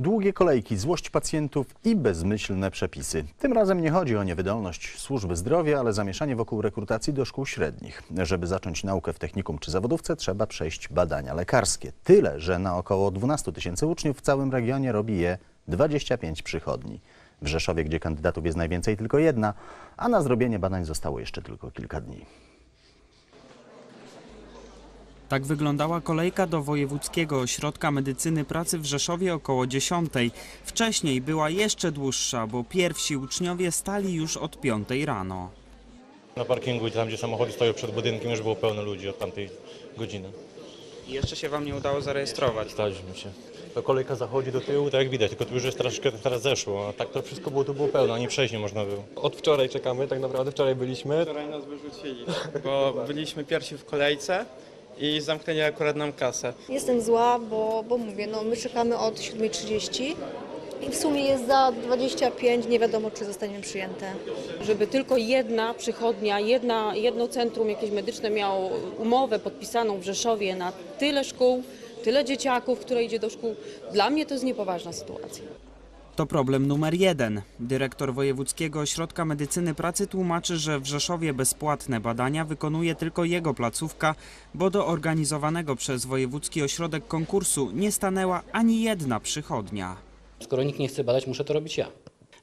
Długie kolejki, złość pacjentów i bezmyślne przepisy. Tym razem nie chodzi o niewydolność służby zdrowia, ale zamieszanie wokół rekrutacji do szkół średnich. Żeby zacząć naukę w technikum czy zawodówce, trzeba przejść badania lekarskie. Tyle, że na około 12 tysięcy uczniów w całym regionie robi je 25 przychodni. W Rzeszowie, gdzie kandydatów jest najwięcej, tylko jedna, a na zrobienie badań zostało jeszcze tylko kilka dni. Tak wyglądała kolejka do Wojewódzkiego Ośrodka Medycyny Pracy w Rzeszowie około 10. Wcześniej była jeszcze dłuższa, bo pierwsi uczniowie stali już od 5 rano. Na parkingu i tam, gdzie samochody stoją przed budynkiem, już było pełno ludzi od tamtej godziny. I jeszcze się wam nie udało zarejestrować. Staliśmy się. To kolejka zachodzi do tyłu, tak jak widać, tylko tu już jest troszeczkę teraz zeszło, a tak to wszystko było, tu było pełno, ani przejść nie można było. Od wczoraj czekamy, tak naprawdę wczoraj byliśmy. Wczoraj nas wyrzucili, bo byliśmy pierwsi w kolejce i zamknęli akurat nam kasę. Jestem zła, bo, bo mówię, no my czekamy od 7.30 i w sumie jest za 25, nie wiadomo czy zostaniemy przyjęte. żeby tylko jedna przychodnia, jedna, jedno centrum jakieś medyczne miało umowę podpisaną w Rzeszowie na tyle szkół, tyle dzieciaków, które idzie do szkół. Dla mnie to jest niepoważna sytuacja. To problem numer jeden. Dyrektor Wojewódzkiego Ośrodka Medycyny Pracy tłumaczy, że w Rzeszowie bezpłatne badania wykonuje tylko jego placówka, bo do organizowanego przez Wojewódzki Ośrodek konkursu nie stanęła ani jedna przychodnia. Skoro nikt nie chce badać, muszę to robić ja.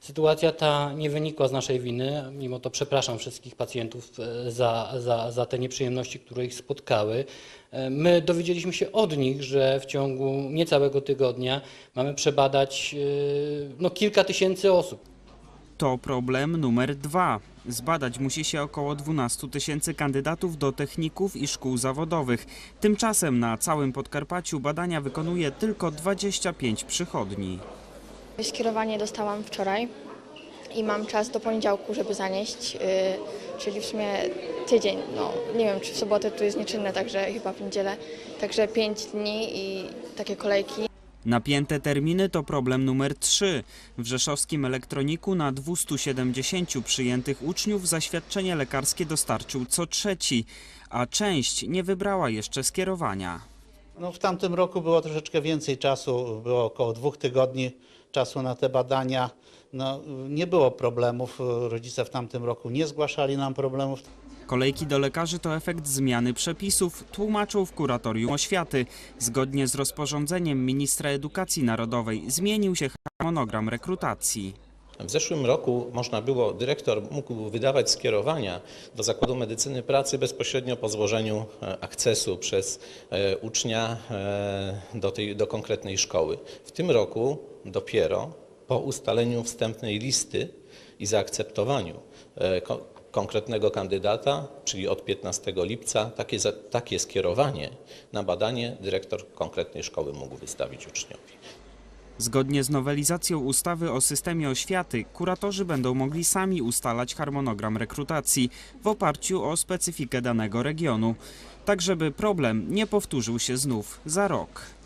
Sytuacja ta nie wynikła z naszej winy, mimo to przepraszam wszystkich pacjentów e, za, za, za te nieprzyjemności, które ich spotkały. E, My dowiedzieliśmy się od nich, że w ciągu niecałego tygodnia mamy przebadać e, no, kilka tysięcy osób. To problem numer dwa. Zbadać musi się około 12 tysięcy kandydatów do techników i szkół zawodowych. Tymczasem na całym Podkarpaciu badania wykonuje tylko 25 przychodni. Skierowanie dostałam wczoraj i mam czas do poniedziałku, żeby zanieść, yy, czyli w sumie tydzień. No, nie wiem, czy w sobotę tu jest nieczynne, także chyba w niedzielę. Także pięć dni i takie kolejki. Napięte terminy to problem numer 3. W rzeszowskim elektroniku na 270 przyjętych uczniów zaświadczenie lekarskie dostarczył co trzeci, a część nie wybrała jeszcze skierowania. No, w tamtym roku było troszeczkę więcej czasu, było około dwóch tygodni czasu na te badania. No, nie było problemów, rodzice w tamtym roku nie zgłaszali nam problemów. Kolejki do lekarzy to efekt zmiany przepisów, tłumaczą w kuratorium oświaty. Zgodnie z rozporządzeniem ministra edukacji narodowej zmienił się harmonogram rekrutacji. W zeszłym roku można było, dyrektor mógł wydawać skierowania do Zakładu Medycyny Pracy bezpośrednio po złożeniu e, akcesu przez e, ucznia e, do, tej, do konkretnej szkoły. W tym roku dopiero po ustaleniu wstępnej listy i zaakceptowaniu ko- konkretnego kandydata, czyli od 15 lipca, takie, takie skierowanie na badanie dyrektor konkretnej szkoły mógł wystawić uczniowi. Zgodnie z nowelizacją ustawy o systemie oświaty, kuratorzy będą mogli sami ustalać harmonogram rekrutacji w oparciu o specyfikę danego regionu, tak żeby problem nie powtórzył się znów za rok.